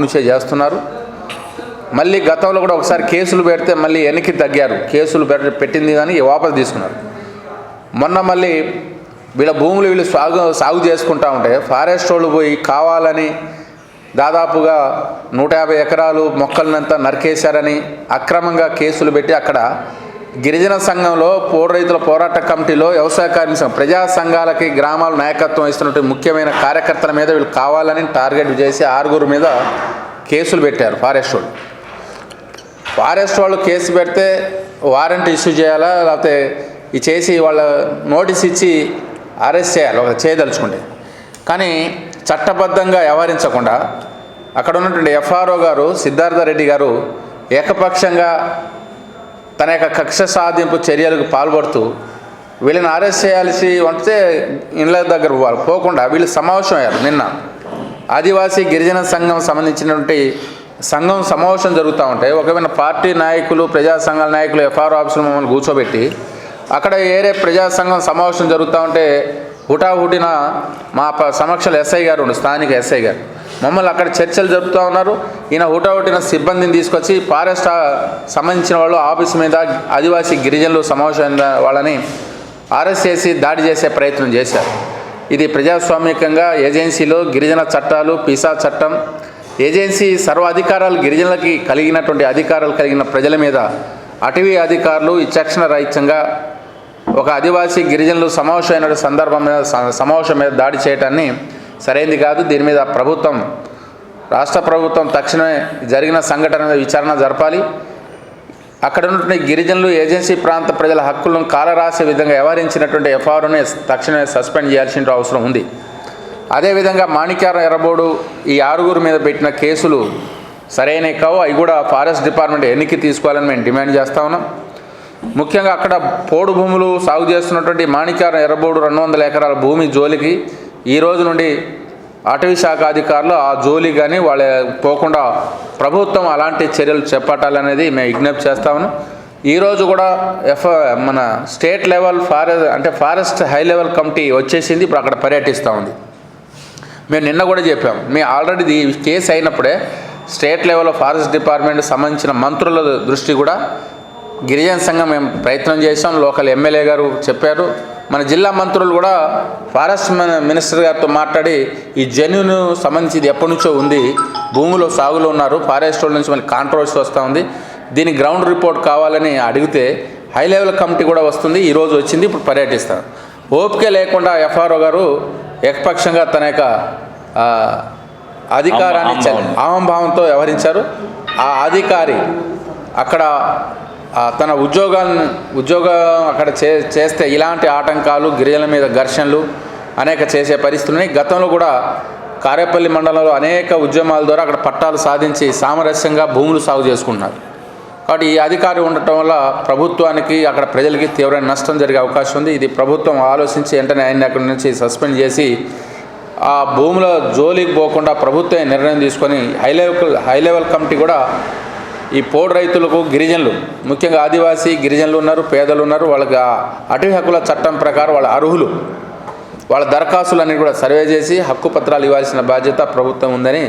అప్పటి నుంచే చేస్తున్నారు. మళ్ళీ గతంలో కూడా ఒకసారి కేసులు పెడితే మళ్ళీ వెనక్కి తగ్గారు. కేసులు పెట్టింది కానీ వాపసు తీసుకున్నారు. మొన్న మళ్ళీ వీళ్ళ భూములు వీళ్ళు సాగు సాగు చేసుకుంటా ఉంటే ఫారెస్ట్ వాళ్ళు పోయి కావాలని దాదాపుగా నూట యాభై ఎకరాలు మొక్కలనంతా నరికేశారని అక్రమంగా కేసులు పెట్టి అక్కడ గిరిజన సంఘంలో పోడు రైతుల పోరాట కమిటీలో వ్యవసాయ కార్మిక సంఘం ప్రజా సంఘాలకి గ్రామాల నాయకత్వం ఇస్తున్నటువంటి ముఖ్యమైన కార్యకర్తల మీద వీళ్ళు కావాలని టార్గెట్ చేసి ఆరుగురు మీద కేసులు పెట్టారు ఫారెస్ట్ వాళ్ళు. ఫారెస్ట్ వాళ్ళు కేసు పెడితే వారెంట్ ఇష్యూ చేయాలా? లేకపోతే ఇది చేసి వాళ్ళ నోటీస్ ఇచ్చి అరెస్ట్ చేయాలి? ఒక చేయదలుచుకుంటే. కానీ చట్టబద్ధంగా వ్యవహరించకుండా అక్కడ ఉన్నటువంటి ఎఫ్ఆర్ఓ గారు సిద్ధార్థ రెడ్డి గారు ఏకపక్షంగా తన యొక్క కక్ష సాధింపు చర్యలకు పాల్పడుతూ వీళ్ళని అరెస్ట్ చేయాల్సి ఉంటే ఇళ్ళ దగ్గర పోవాలి పోకుండా వీళ్ళు సమావేశం అయ్యారు నిన్న. ఆదివాసీ గిరిజన సంఘం సంబంధించినటువంటి సంఘం సమావేశం జరుగుతూ ఉంటే ఒకవేళ పార్టీ నాయకులు ప్రజా సంఘాల నాయకులు ఎఫ్ఆర్ ఆఫీసులు మమ్మల్ని కూర్చోబెట్టి అక్కడ ఏరే ప్రజా సంఘం సమావేశం జరుగుతూ ఉంటే హుటాహుటిన మా ప- సమక్షంలో ఎస్ఐ గారు ఉండు స్థానిక ఎస్ఐ గారు. మమ్మల్ని అక్కడ చర్చలు జరుపుతూ ఉన్నారు. ఈయన హుటాహుటిన సిబ్బందిని తీసుకొచ్చి ఫారెస్ట్ సంబంధించిన వాళ్ళు ఆఫీస్ మీద ఆదివాసీ గిరిజనులు సమావేశమైన వాళ్ళని అరెస్ట్ చేసి దాడి చేసే ప్రయత్నం చేశారు. ఇది ప్రజాస్వామికంగా ఏజెన్సీలో గిరిజన చట్టాలు పిసా చట్టం ఏజెన్సీ సర్వ అధికారాలు గిరిజనులకి కలిగినటువంటి అధికారాలు కలిగిన ప్రజల మీద అటవీ అధికారులు విచక్షణ రహితంగా ఒక ఆదివాసీ గిరిజనులు సమావేశమైన సందర్భం మీద స- సమావేశం మీద దాడి చేయటాన్ని సరైనది కాదు. దీని మీద ప్రభుత్వం రాష్ట్ర ప్రభుత్వం తక్షణమే జరిగిన సంఘటన మీద విచారణ జరపాలి. అక్కడ ఉన్నటువంటి గిరిజనులు ఏజెన్సీ ప్రాంత ప్రజల హక్కులను కాలరాసే విధంగా వ్యవహరించినటువంటి ఎఫ్ఆర్ఓని తక్షణమే సస్పెండ్ చేయాల్సిన అవసరం ఉంది. అదేవిధంగా మాణిక్యార ఎర్రబోడు ఈ ఆరుగురు మీద పెట్టిన కేసులు సరైనవి కావు. అవి కూడా ఫారెస్ట్ డిపార్ట్మెంట్ ఎన్నికి తీసుకోవాలని మేము డిమాండ్ చేస్తా ఉన్నాం. ముఖ్యంగా అక్కడ పోడు భూములు సాగు చేస్తున్నటువంటి మాణిక్యార ఎర్రబోడు రెండు వందల ఎకరాల భూమి జోలికి ఈ రోజు నుండి అటవీ శాఖ అధికారులు ఆ జోలి కానీ వాళ్ళ పోకుండా ప్రభుత్వం అలాంటి చర్యలు చేపట్టాలనేది మేము విజ్ఞప్తి చేస్తాము ఈరోజు కూడా ఎఫ్ మన స్టేట్ లెవెల్ ఫారెస్ట్ అంటే ఫారెస్ట్ హై లెవెల్ కమిటీ వచ్చేసింది ఇప్పుడు అక్కడ పర్యటిస్తూ ఉంది. మేము నిన్న కూడా చెప్పాం. మేము ఆల్రెడీ ఈ కేసు అయినప్పుడే స్టేట్ లెవెల్లో ఫారెస్ట్ డిపార్ట్మెంట్ సంబంధించిన మంత్రుల దృష్టి కూడా గిరిజన సంఘం మేము ప్రయత్నం చేసాం లోకల్ ఎమ్మెల్యే గారు చెప్పారు. మన జిల్లా మంత్రులు కూడా ఫారెస్ట్ మన మినిస్టర్ గారితో మాట్లాడి ఈ జెన్యున్ సంబంధించి ఇది ఎప్పటి నుంచో ఉంది భూమిలో సాగులో ఉన్నారు ఫారెస్ట్ వాళ్ళ నుంచి మనకి కాంట్రవర్సీ వస్తూ ఉంది. దీని గ్రౌండ్ రిపోర్ట్ కావాలని అడిగితే హై లెవెల్ కమిటీ కూడా వస్తుంది ఈరోజు వచ్చింది ఇప్పుడు పర్యటిస్తారు ఓపిక లేకుండా ఎఫ్ఆర్ఓ గారు ఏకపక్షంగా తన యొక్క అధికారాన్ని. అహంభావంతో వ్యవహరించారు. ఆ అధికారి అక్కడ తన ఉద్యోగాలను ఉద్యోగం అక్కడ చే చేస్తే ఇలాంటి ఆటంకాలు గిరిజనుల మీద ఘర్షణలు అనేక చేసే పరిస్థితులని గతంలో కూడా కారేపల్లి మండలంలో అనేక ఉద్యమాల ద్వారా అక్కడ పట్టాలు సాధించి సామరస్యంగా భూములు సాగు చేసుకుంటున్నారు. కాబట్టి ఈ అధికారి ఉండటం వల్ల ప్రభుత్వానికి అక్కడ ప్రజలకి తీవ్రమైన నష్టం జరిగే అవకాశం ఉంది. ఇది ప్రభుత్వం ఆలోచించి వెంటనే ఆయన అక్కడి నుంచి సస్పెండ్ చేసి ఆ భూముల జోలికి పోకుండా ప్రభుత్వం నిర్ణయం తీసుకొని high level high level committee కూడా ఈ పోడు రైతులకు గిరిజనులు ముఖ్యంగా ఆదివాసీ గిరిజనులు ఉన్నారు పేదలు ఉన్నారు వాళ్ళకి అటవీ హక్కుల చట్టం ప్రకారం వాళ్ళ అర్హులు వాళ్ళ దరఖాస్తులన్నీ కూడా సర్వే చేసి హక్కు పత్రాలు ఇవ్వాల్సిన బాధ్యత ప్రభుత్వం ఉందని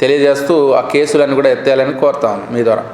తెలియజేస్తూ ఆ కేసులన్నీ కూడా ఎత్తేయాలని కోరుతాం మీ ద్వారా.